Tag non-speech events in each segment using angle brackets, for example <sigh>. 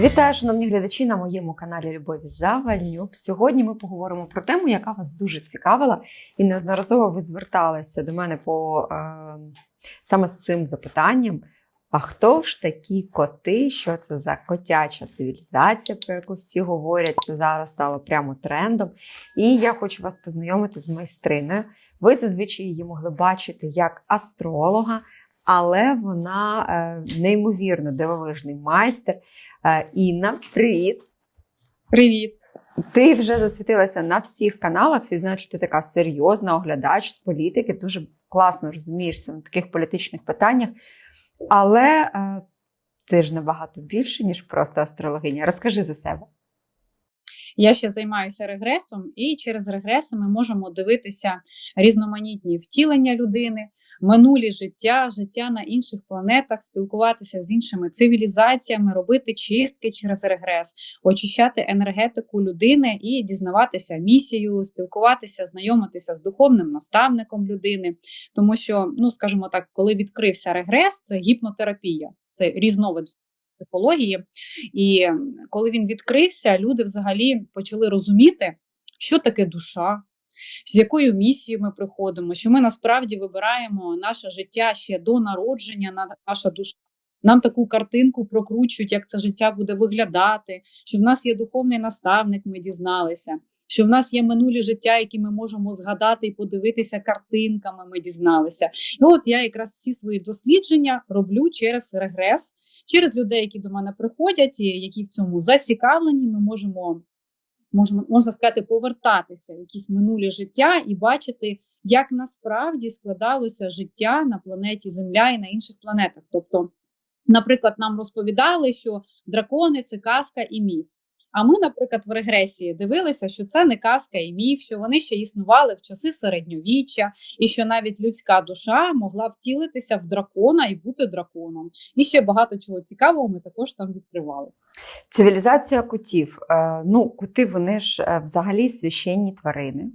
Вітаю, шановні глядачі на моєму каналі Любові Завальнюк. Сьогодні ми поговоримо про тему, яка вас дуже цікавила, і неодноразово ви зверталися до мене по е, саме з цим запитанням. А хто ж такі коти? Що це за котяча цивілізація, про яку всі говорять? Це зараз стало прямо трендом. І я хочу вас познайомити з майстриною. Ви зазвичай її могли бачити як астролога, але вона е, неймовірно дивовижний майстер. Е, Інна, привіт! Привіт. Ти вже засвітилася на всіх каналах. Всі знають, що ти така серйозна оглядач з політики, дуже класно розумієшся на таких політичних питаннях. Але е, ти ж набагато більше, ніж просто астрологиня. Розкажи за себе. Я ще займаюся регресом, і через регреси ми можемо дивитися різноманітні втілення людини, минулі життя, життя на інших планетах, спілкуватися з іншими цивілізаціями, робити чистки через регрес, очищати енергетику людини і дізнаватися місію, спілкуватися, знайомитися з духовним наставником людини. Тому що, ну скажімо так, коли відкрився регрес, це гіпнотерапія, це різновид психології. І коли він відкрився, люди взагалі почали розуміти, що таке душа, з якою місією ми приходимо, що ми насправді вибираємо наше життя ще до народження, на- наша душа. Нам таку картинку прокручують, як це життя буде виглядати, що в нас є духовний наставник, ми дізналися, що в нас є минулі життя, які ми можемо згадати і подивитися картинками, ми дізналися. І от я якраз всі свої дослідження роблю через регрес, через людей, які до мене приходять, і які в цьому зацікавлені, ми можемо, можемо можна сказати, повертатися в якісь минулі життя і бачити, як насправді складалося життя на планеті Земля і на інших планетах. Тобто, наприклад, нам розповідали, що дракони це казка і міф. А ми, наприклад, в регресії дивилися, що це не казка і міф, що вони ще існували в часи середньовіччя, і що навіть людська душа могла втілитися в дракона і бути драконом. І ще багато чого цікавого ми також там відкривали. Цивілізація котів. Е, Ну, коти вони ж е, взагалі священні тварини.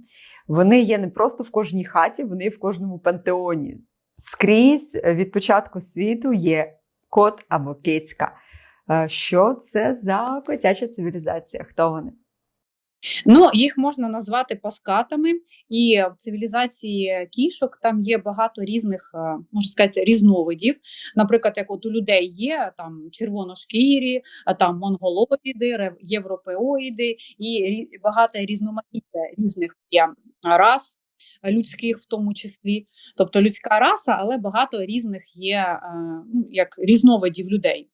Вони є не просто в кожній хаті, вони в кожному пантеоні. Скрізь від початку світу є кот або кицька. Е, Що це за котяча цивілізація? Хто вони? Ну, їх можна назвати паскатами, і в цивілізації кішок там є багато різних, е, можна сказати, різновидів. Наприклад, як от у людей є там червоношкірі, там монголоїди, європеоїди і багато різноманіття різних є рас. е, Людських в тому числі, тобто людська раса, але багато різних є е, ну, як різновидів людей,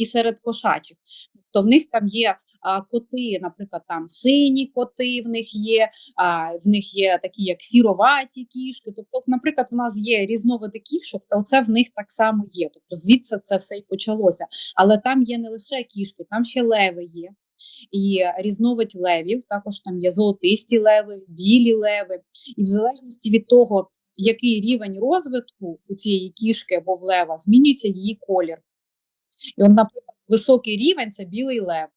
і серед кошачих. Тобто в них там є а, коти, наприклад, там сині коти в них є, а, в них є такі, як сіроваті кішки. Тобто, наприклад, в нас є різновиди кішок, та оце в них так само є. Тобто, звідси це все і почалося. Але там є не лише кішки, там ще леви є. І різновид левів, також там є золотисті леви, білі леви. І в залежності від того, який рівень розвитку у цієї кішки або в лева, змінюється її колір. І, от, наприклад, високий рівень це білий лев.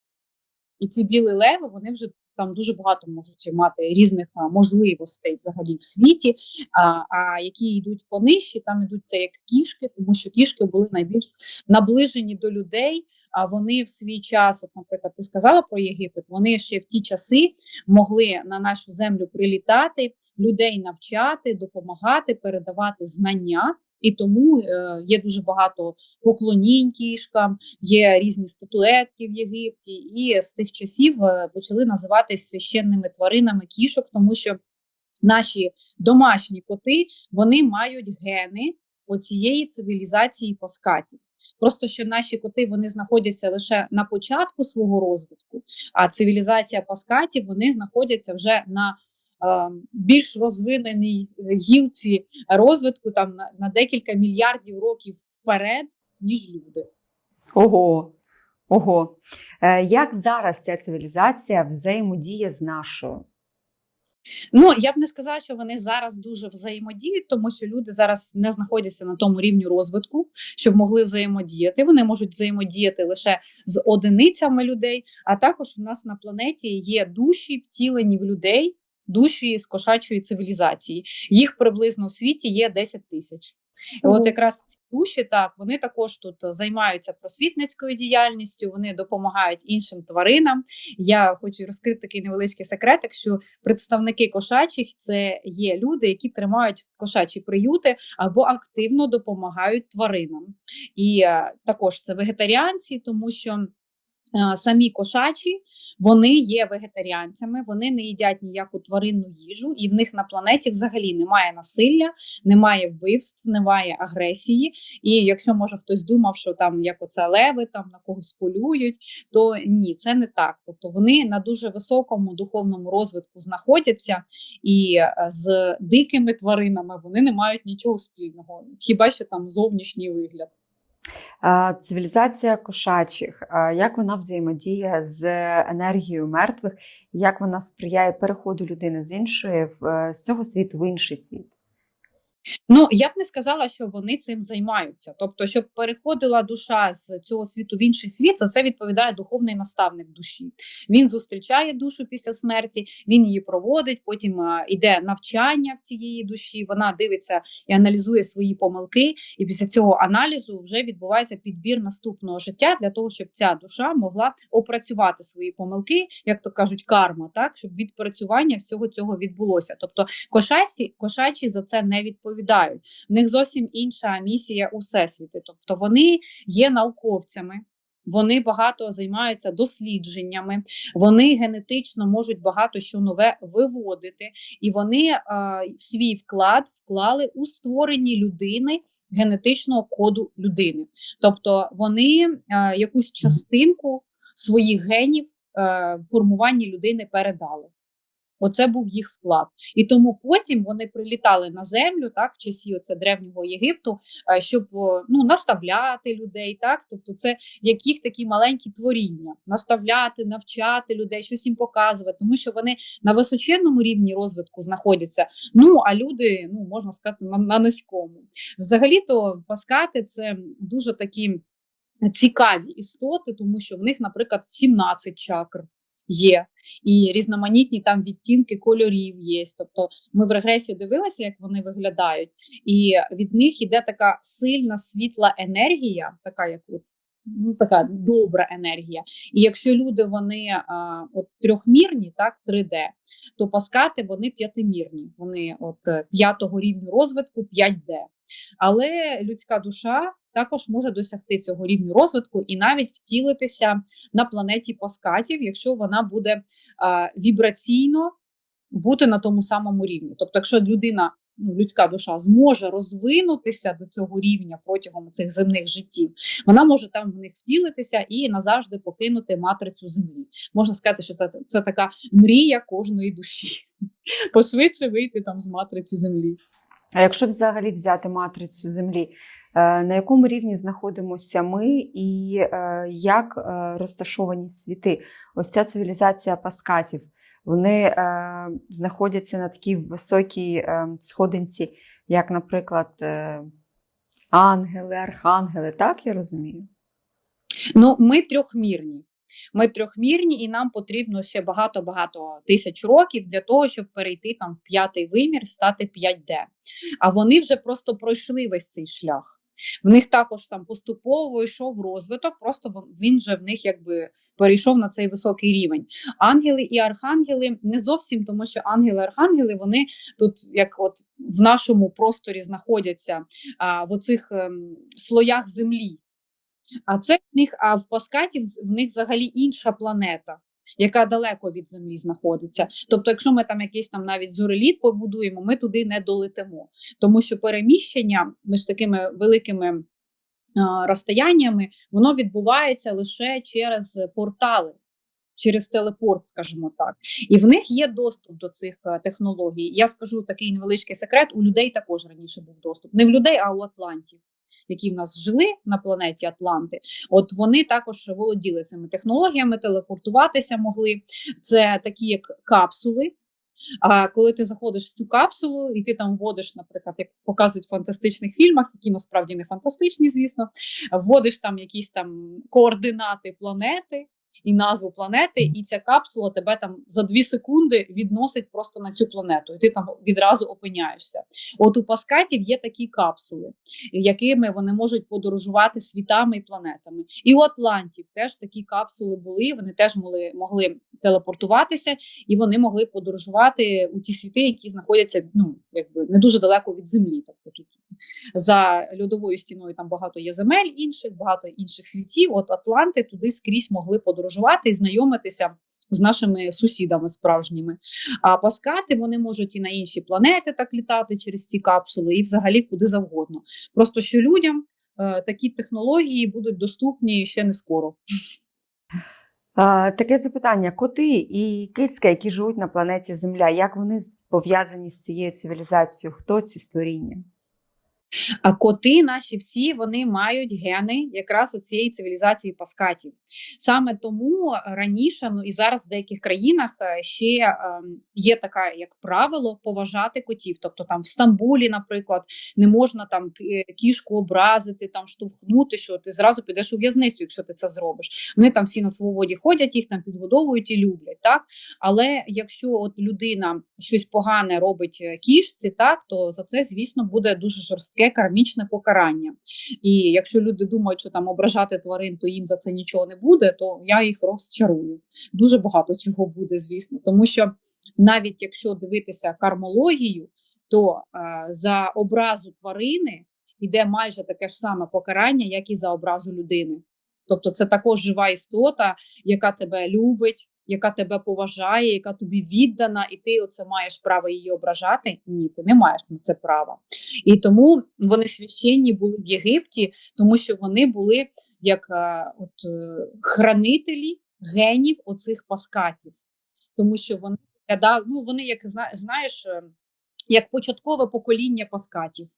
І ці білі леви вони вже там дуже багато можуть мати різних можливостей взагалі в світі. А, а які йдуть понижчі, там ідуть це як кішки, тому що кішки були найбільш наближені до людей. А вони в свій час, от, наприклад, ти сказала про Єгипет, вони ще в ті часи могли на нашу землю прилітати, людей навчати, допомагати, передавати знання. І тому е, є дуже багато поклонінь кішкам, є різні статуетки в Єгипті, і з тих часів е, почали називатись священними тваринами кішок, тому що наші домашні коти вони мають гени оцієї цивілізації паскатів. Просто що наші коти вони знаходяться лише на початку свого розвитку, а цивілізація паскатів вони знаходяться вже на більш розвиненій е, гілці розвитку, там на, на декілька мільярдів років вперед, ніж люди. Ого. Ого. Е, Як зараз ця цивілізація взаємодіє з нашою? Ну я б не сказала, що вони зараз дуже взаємодіють, тому що люди зараз не знаходяться на тому рівні розвитку, щоб могли взаємодіяти. Вони можуть взаємодіяти лише з одиницями людей. А також у нас на планеті є душі, втілені в людей, душі з кошачої цивілізації. Їх приблизно в світі є 10 тисяч. І От якраз ці душі, так, вони також тут займаються просвітницькою діяльністю, вони допомагають іншим тваринам. Я хочу розкрити такий невеличкий секрет, якщо представники кошачих це є люди, які тримають кошачі приюти або активно допомагають тваринам. І е, також це вегетаріанці, тому що е, самі кошачі. Вони є вегетаріанцями, вони не їдять ніяку тваринну їжу, і в них на планеті взагалі немає насилля, немає вбивств, немає агресії. І якщо може хтось думав, що там як оце леви там на когось полюють, то ні, це не так. Тобто вони на дуже високому духовному розвитку знаходяться, і е, з дикими тваринами вони не мають нічого спільного, хіба що там зовнішній вигляд. Цивілізація кошачих, як вона взаємодіє з енергією мертвих, як вона сприяє переходу людини з іншої е, з цього світу в інший світ? Ну я б не сказала, що вони цим займаються. Тобто, щоб переходила душа з цього світу в інший світ, за це відповідає духовний наставник душі. Він зустрічає душу після смерті, він її проводить. Потім а, іде навчання в цієї душі. Вона дивиться і аналізує свої помилки. І після цього аналізу вже відбувається підбір наступного життя для того, щоб ця душа могла опрацювати свої помилки, як то кажуть, карма, так щоб відпрацювання всього цього відбулося. Тобто, кошачі, кошачі за це не відповідають. В них зовсім інша місія у всесвіті. Тобто вони є науковцями. Вони багато займаються дослідженнями, вони генетично можуть багато що нове виводити, і вони е, свій вклад вклали у створенні людини генетичного коду людини. Тобто вони е, якусь частинку своїх генів е, формуванні людини передали. Оце був їх вклад. І тому потім вони прилітали на землю, так, в часі оце древнього Єгипту, е, щоб ну, наставляти людей. Так? Тобто, це як їх такі маленькі творіння, наставляти, навчати людей, щось їм показувати, тому що вони на височенному рівні розвитку знаходяться. Ну а люди, ну можна сказати, на, на низькому. Взагалі-то паскати це дуже такі цікаві істоти, тому що в них, наприклад, 17 чакр є, і різноманітні там відтінки кольорів є. Тобто ми в регресії дивилися, як вони виглядають, і від них іде така сильна світла енергія, така як от. Ну, така добра енергія. І якщо люди вони а, от трьохмірні, так 3D, то паскати вони п'ятимірні. Вони от е, п'ятого рівню розвитку 5D. Але людська душа також може досягти цього рівню розвитку і навіть втілитися на планеті паскатів, якщо вона буде а, вібраційно бути на тому самому рівні. Тобто, якщо людина, ну, людська душа зможе розвинутися до цього рівня протягом цих земних життів, вона може там в них втілитися і назавжди покинути матрицю землі. Можна сказати, що це, це така мрія кожної душі. <laughs> Пошвидше вийти там з матриці землі. А якщо взагалі взяти матрицю Землі, е, на якому рівні знаходимося ми і е, як е, розташовані світи? Ось ця цивілізація паскатів, вони е, знаходяться на такій високій е, сходинці, як, наприклад, е, ангели, архангели, так я розумію? Ну, ми трьохмірні. Ми трьохмірні, і нам потрібно ще багато-багато тисяч років для того, щоб перейти там в п'ятий вимір, стати 5D. А вони вже просто пройшли весь цей шлях. В них також там поступово йшов розвиток, просто він вже в них якби перейшов на цей високий рівень. Ангели і архангели не зовсім, тому що ангели-архангели вони тут, як от в нашому просторі, знаходяться а, в оцих ем, слоях землі. А це в них, а в Паскаті в них взагалі інша планета, яка далеко від Землі знаходиться. Тобто, якщо ми там якийсь там навіть зореліт побудуємо, ми туди не долетимо. Тому що переміщення між такими великими розстояннями, воно відбувається лише через портали. Через телепорт, скажімо так, і в них є доступ до цих е, технологій. Я скажу такий невеличкий секрет: у людей також раніше був доступ. Не в людей, а у Атлантів які в нас жили на планеті Атланти, от вони також володіли цими технологіями, телепортуватися могли. Це такі як капсули. А коли ти заходиш в цю капсулу, і ти там вводиш, наприклад, як показують в фантастичних фільмах, які насправді не фантастичні, звісно, вводиш там якісь там координати планети. І назву планети, і ця капсула тебе там за дві секунди відносить просто на цю планету, і ти там відразу опиняєшся. От у паскатів є такі капсули, якими вони можуть подорожувати світами і планетами. І у Атлантів теж такі капсули були. Вони теж могли, могли телепортуватися, і вони могли подорожувати у ті світи, які знаходяться ну якби не дуже далеко від землі. Тобто тут за льодовою стіною там багато є земель інших, багато інших світів. От Атланти туди скрізь могли подорожувати і знайомитися. З нашими сусідами справжніми. А паскати вони можуть і на інші планети так літати через ці капсули, і взагалі куди завгодно. Просто що людям е, такі технології будуть доступні ще не скоро. А, таке запитання: коти і киська, які живуть на планеті Земля, як вони пов'язані з цією цивілізацією? Хто ці створіння? А коти наші всі вони мають гени якраз у цієї цивілізації паскатів. Саме тому раніше, ну і зараз в деяких країнах е, ще е, є така як правило поважати котів. Тобто там в Стамбулі, наприклад, не можна там е, кішку образити, там штовхнути, що ти зразу підеш у в'язницю, якщо ти це зробиш. Вони там всі на свободі ходять, їх там підгодовують і люблять. Так але якщо от людина щось погане робить е, кішці, так то за це, звісно, буде дуже жорстке кармічне покарання. І якщо люди думають, що там ображати тварин, то їм за це нічого не буде, то я їх розчарую. Дуже багато чого буде, звісно, тому що навіть якщо дивитися кармологію, то е, за образу тварини йде майже таке ж саме покарання, як і за образу людини. Тобто, це також жива істота, яка тебе любить, яка тебе поважає, яка тобі віддана, і ти оце маєш право її ображати? Ні, ти не маєш на це права. І тому вони священні були в Єгипті, тому що вони були як е, от, е, хранителі генів оцих паскатів, тому що вони ну вони, як знаєш, е, як початкове покоління паскатів.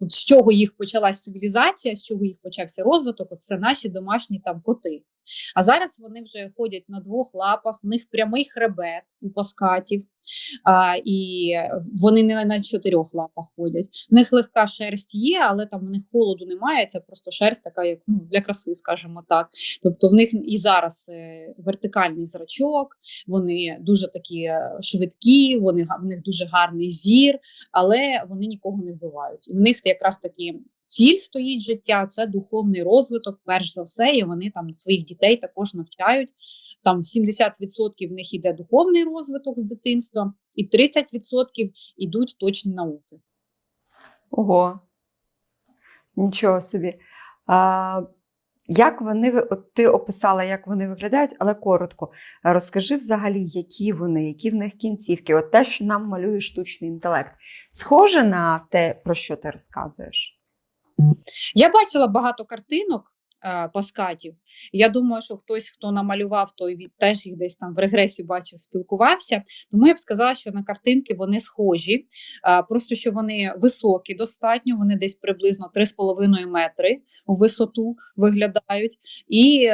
От з чого їх почалась цивілізація, з чого їх почався розвиток, от це наші домашні там коти. А зараз вони вже ходять на двох лапах, в них прямий хребет у паскатів, а, і вони не на чотирьох лапах ходять. В них легка шерсть є, але там в них холоду немає. Це просто шерсть така, як ну, для краси, скажімо так. Тобто в них і зараз е, вертикальний зрачок, вони дуже такі е, швидкі, вони в них дуже гарний зір, але вони нікого не вбивають. І в них якраз такі ціль стоїть життя, це духовний розвиток, перш за все, і вони там своїх дітей також навчають. Там 70% в них іде духовний розвиток з дитинства, і 30% ідуть точні науки. Ого. Нічого собі. А, як вони, от ти описала, як вони виглядають, але коротко. Розкажи взагалі, які вони, які в них кінцівки. От те, що нам малює штучний інтелект. Схоже на те, про що ти розказуєш? Я бачила багато картинок е, паскатів. Я думаю, що хтось, хто намалював, той від теж їх десь там в регресі бачив, спілкувався. Тому я б сказала, що на картинки вони схожі, просто що вони високі достатньо, вони десь приблизно 3,5 метри у висоту виглядають, і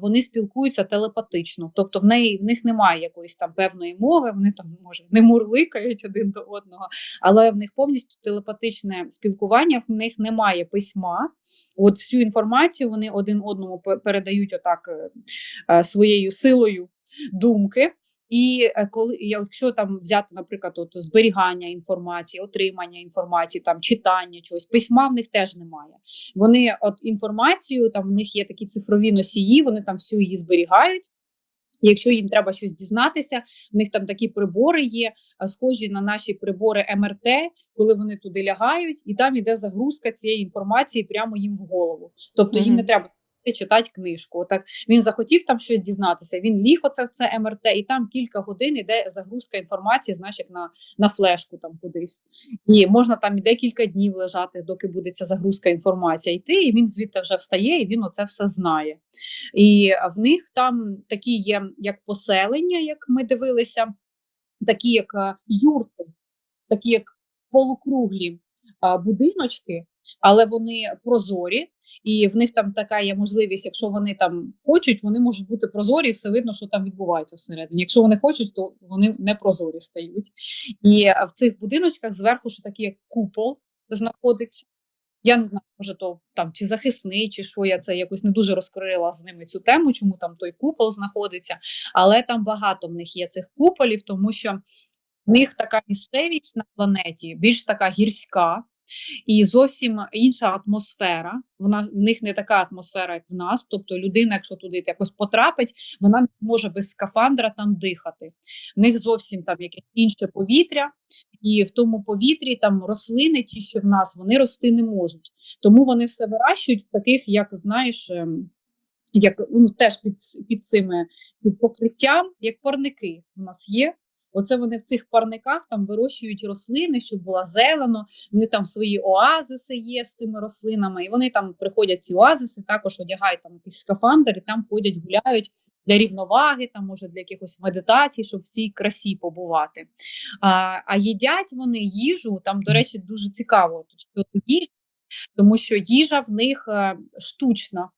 вони спілкуються телепатично. Тобто в неї в них немає якоїсь там певної мови, вони там може не мурликають один до одного, але в них повністю телепатичне спілкування, в них немає письма. От всю інформацію вони один одному передають отак е, е, своєю силою думки. І е, коли якщо там взяти, наприклад, от зберігання інформації, отримання інформації, там читання чогось, письма в них теж немає. Вони от інформацію, там в них є такі цифрові носії, вони там всю її зберігають. Якщо їм треба щось дізнатися, в них там такі прибори є, схожі на наші прибори МРТ, коли вони туди лягають, і там іде загрузка цієї інформації прямо їм в голову. Тобто їм не треба читати книжку. Отак він захотів там щось дізнатися. Він ліг оце в це МРТ, і там кілька годин іде загрузка інформації, знаєш, як на, на флешку там кудись. І можна там і декілька днів лежати, доки буде ця загрузка інформація йти, і він звідти вже встає, і він оце все знає. І в них там такі є як поселення, як ми дивилися, такі як е, юрти, такі як полукруглі будиночки, але вони прозорі. І в них там така є можливість, якщо вони там хочуть, вони можуть бути прозорі, і все видно, що там відбувається всередині. Якщо вони хочуть, то вони не прозорі стають. І в цих будиночках зверху ще такий купол знаходиться. Я не знаю, може, то там чи захисний, чи що я це якось не дуже розкрила з ними цю тему, чому там той купол знаходиться. Але там багато в них є цих куполів, тому що в них така місцевість на планеті більш така гірська. І зовсім інша атмосфера. Вона в них не така атмосфера, як в нас. Тобто, людина, якщо туди якось потрапить, вона не може без скафандра там дихати. В них зовсім там якесь інше повітря, і в тому повітрі там рослини, ті, що в нас, вони рости не можуть. Тому вони все вирощують в таких, як знаєш, ем, як ну теж під, під цими під покриттям, як парники в нас є. Оце вони в цих парниках там вирощують рослини, щоб була зелено. Вони там свої оазиси є з цими рослинами, і вони там приходять ці оазиси, також одягають там якийсь скафандр, і там ходять, гуляють для рівноваги, там може для якихось медитацій, щоб в цій красі побувати. А, а їдять вони їжу. Там, до речі, дуже цікаво що тому що їжа в них е, штучна.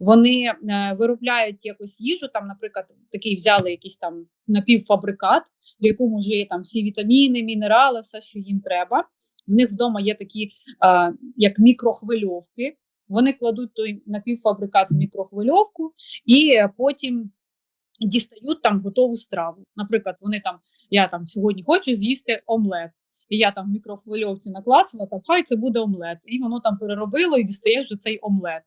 Вони е, виробляють якусь їжу, там, наприклад, такий взяли якийсь там напівфабрикат, в якому вже є там всі вітаміни, мінерали, все, що їм треба. В них вдома є такі, е, як мікрохвильовки. Вони кладуть той напівфабрикат в мікрохвильовку і потім дістають там готову страву. Наприклад, вони там, я там сьогодні хочу з'їсти омлет. І я там в мікрохвильовці наклацала, там хай це буде омлет. І воно там переробило і дістаєш вже цей омлет.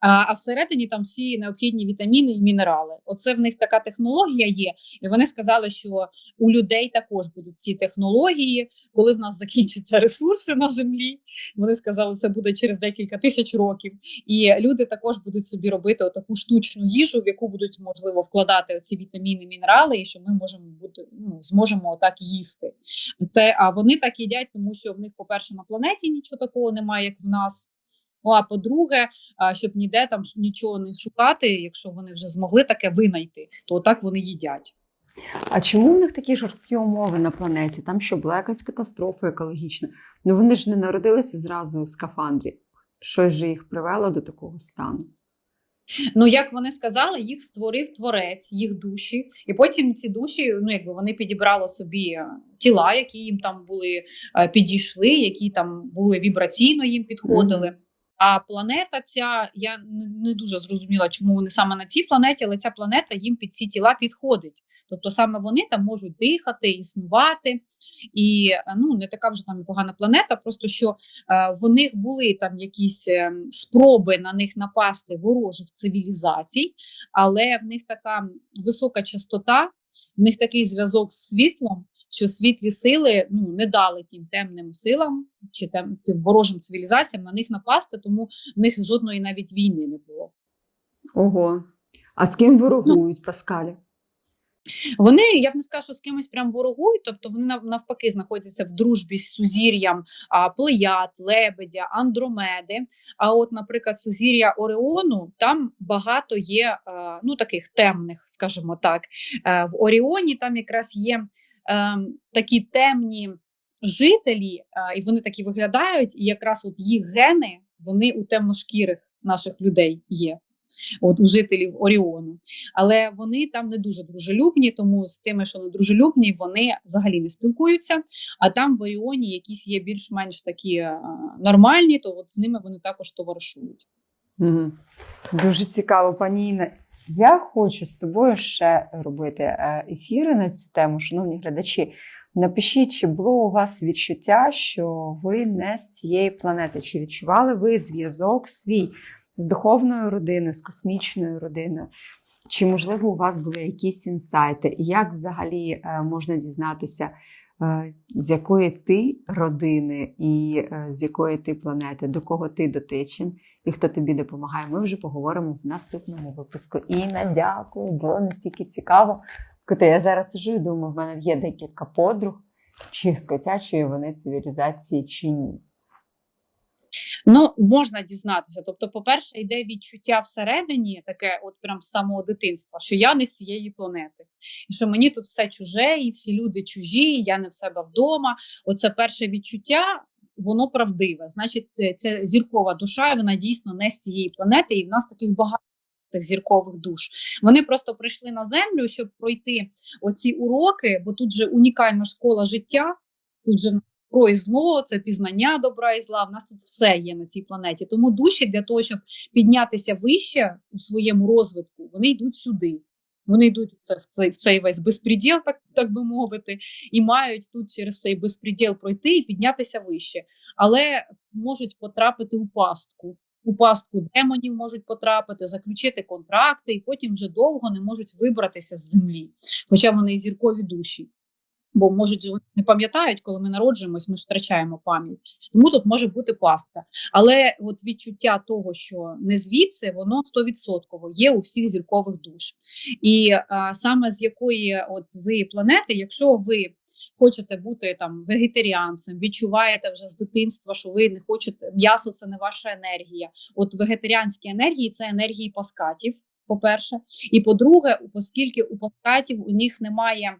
А, всередині там всі необхідні вітаміни і мінерали. Оце в них така технологія є. І вони сказали, що у людей також будуть ці технології, коли в нас закінчаться ресурси на землі. Вони сказали, це буде через декілька тисяч років. І люди також будуть собі робити таку штучну їжу, в яку будуть можливо вкладати ці вітаміни, мінерали, і що ми можемо бути ну, зможемо так їсти. Це а вони так їдять, тому що в них, по-перше, на планеті нічого такого немає, як в нас. Ну, а по-друге, щоб ніде там нічого не шукати, якщо вони вже змогли таке винайти, то отак вони їдять. А чому в них такі жорсткі умови на планеті? Там що була якась катастрофа екологічна? Ну вони ж не народилися зразу у скафандрі. Щось же їх привело до такого стану. Ну, як вони сказали, їх створив творець, їх душі, і потім ці душі, ну якби вони підібрали собі е, тіла, які їм там були е, підійшли, які там були вібраційно їм підходили. Мгм. А планета ця, я не, дуже зрозуміла, чому вони саме на цій планеті, але ця планета їм під ці тіла підходить. Тобто саме вони там можуть дихати, існувати. І е, ну не така вже там погана планета, просто що е, в них були там якісь е, спроби на них напасти ворожих цивілізацій, але в них така висока частота, в них такий зв'язок з світлом, що світлі сили ну не дали тим темним силам чи тем цим ворожим цивілізаціям на них напасти, тому в них жодної навіть війни не було. Ого. А з ким ворогують Паскалі? Вони, я б не скажу, що з кимось прям ворогують, тобто вони навпаки знаходяться в дружбі з сузір'ям Плеяд, Лебедя, Андромеди. А от, наприклад, сузір'я Оріону там багато є а, ну таких темних, скажімо так. Е, В Оріоні там якраз є е, такі темні жителі, а, і вони такі виглядають, і якраз от їх гени вони у темношкірих наших людей є. От у жителів Оріону, але вони там не дуже дружелюбні, тому з тими, що не дружелюбні, вони взагалі не спілкуються. А там в Оріоні якісь є більш-менш такі е, нормальні, то от з ними вони також товаришують. Дуже цікаво, пані Інна. Я хочу з тобою ще робити е, ефіри на цю тему, шановні глядачі. Напишіть, чи було у вас відчуття, що ви не з цієї планети? Чи відчували ви зв'язок свій з духовною родиною, з космічною родиною? Чи, можливо, у вас були якісь інсайти? І як взагалі е, можна дізнатися, з якої ти родини і е, з якої ти планети, до кого ти дотичен? і хто тобі допомагає. Ми вже поговоримо в наступному випуску. Інна, дякую, було настільки цікаво. Кото я зараз сижу і думаю, в мене є декілька подруг, чи з котячої вони цивілізації, чи ні. Ну, можна дізнатися. Тобто, по-перше, йде відчуття всередині, таке, от прям з самого дитинства, що я не з цієї планети, і що мені тут все чуже, і всі люди чужі, я не в себе вдома. Оце перше відчуття. Воно правдиве, значить, це, це зіркова душа, і вона дійсно не з цієї планети, і в нас таких багато цих зіркових душ. Вони просто прийшли на землю, щоб пройти оці уроки, бо тут же унікальна школа життя, тут же добро і зло, це пізнання добра і зла. В нас тут все є на цій планеті. Тому душі для того, щоб піднятися вище у своєму розвитку, вони йдуть сюди. Вони йдуть в це- в цей, в цей весь безпреділ, так, так би мовити, і мають тут через цей безпреділ пройти і піднятися вище, але можуть потрапити у пастку. У пастку демонів можуть потрапити, заключити контракти, і потім вже довго не можуть вибратися з землі, хоча вони зіркові душі. Бо можуть вони не пам'ятають, коли ми народжуємось, ми втрачаємо пам'ять. Тому тут може бути пастка. Але от відчуття того, що не звідси, воно 100% є у всіх зіркових душ. І а, саме з якої от ви планети, якщо ви хочете бути там вегетаріанцем, відчуваєте вже з дитинства, що ви не хочете м'ясо, це не ваша енергія. От вегетаріанські енергії це енергії паскатів. По-перше, і по-друге, оскільки у паскатів у них немає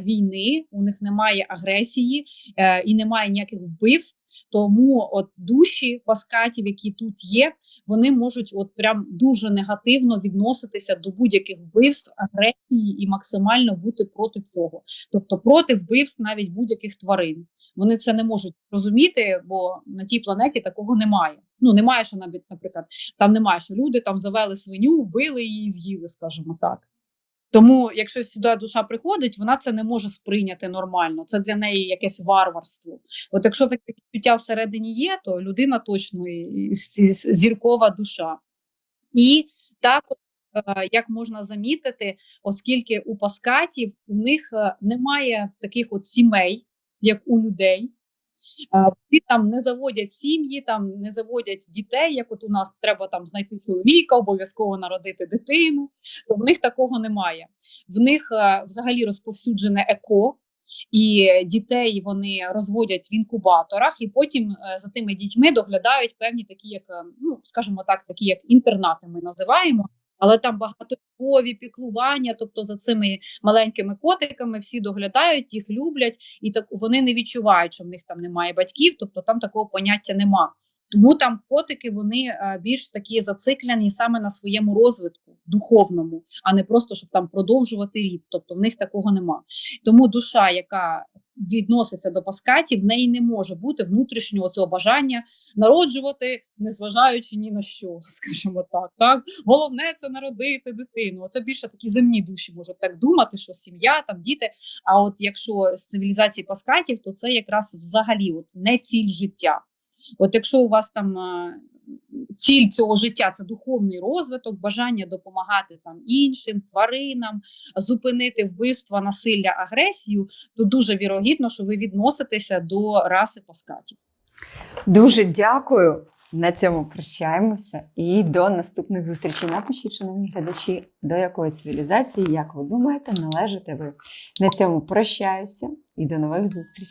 війни, у них немає агресії е, і немає ніяких вбивств. Тому от душі паскатів, які тут є, вони можуть от прям дуже негативно відноситися до будь-яких вбивств, агресії і максимально бути проти цього, тобто проти вбивств навіть будь-яких тварин. Вони це не можуть розуміти, бо на тій планеті такого немає. Ну немає, що навіть, наприклад, там немає, що люди там завели свиню, вбили її з'їли, скажімо так. Тому, якщо сюди душа приходить, вона це не може сприйняти нормально. Це для неї якесь варварство. От якщо таке відчуття всередині є, то людина точно зіркова душа. І також, е, як можна замітити, оскільки у паскатів у них е, немає таких от сімей, як у людей. Вони там не заводять сім'ї, там не заводять дітей, як от у нас треба там знайти чоловіка, обов'язково народити дитину. То в них такого немає. В них е, взагалі розповсюджене еко, і дітей вони розводять в інкубаторах, і потім е, за тими дітьми доглядають певні такі, як е, ну скажімо так, такі як інтернати, ми називаємо. Але там багато любові, піклування, тобто за цими маленькими котиками всі доглядають, їх люблять, і так вони не відчувають, що в них там немає батьків, тобто там такого поняття нема. Тому там котики вони е, більш такі зациклені саме на своєму розвитку духовному, а не просто щоб там продовжувати рід. Тобто в них такого нема. Тому душа, яка відноситься до паскатів, в неї не може бути внутрішнього цього бажання народжувати, незважаючи ні на що, <laughs> скажімо так. Так головне це народити дитину. Це більше такі земні душі можуть так думати, що сім'я, там діти. А от якщо з цивілізації паскатів, то це якраз взагалі от не ціль життя. От якщо у вас там ціль цього життя це духовний розвиток, бажання допомагати там іншим тваринам, зупинити вбивства, насилля, агресію, то дуже вірогідно, що ви відноситеся до раси паскатів. Дуже дякую. На цьому прощаємося і до наступних зустрічей. Напишіть, шановні глядачі, до якої цивілізації, як ви думаєте, належите ви. На цьому прощаюся і до нових зустрічей.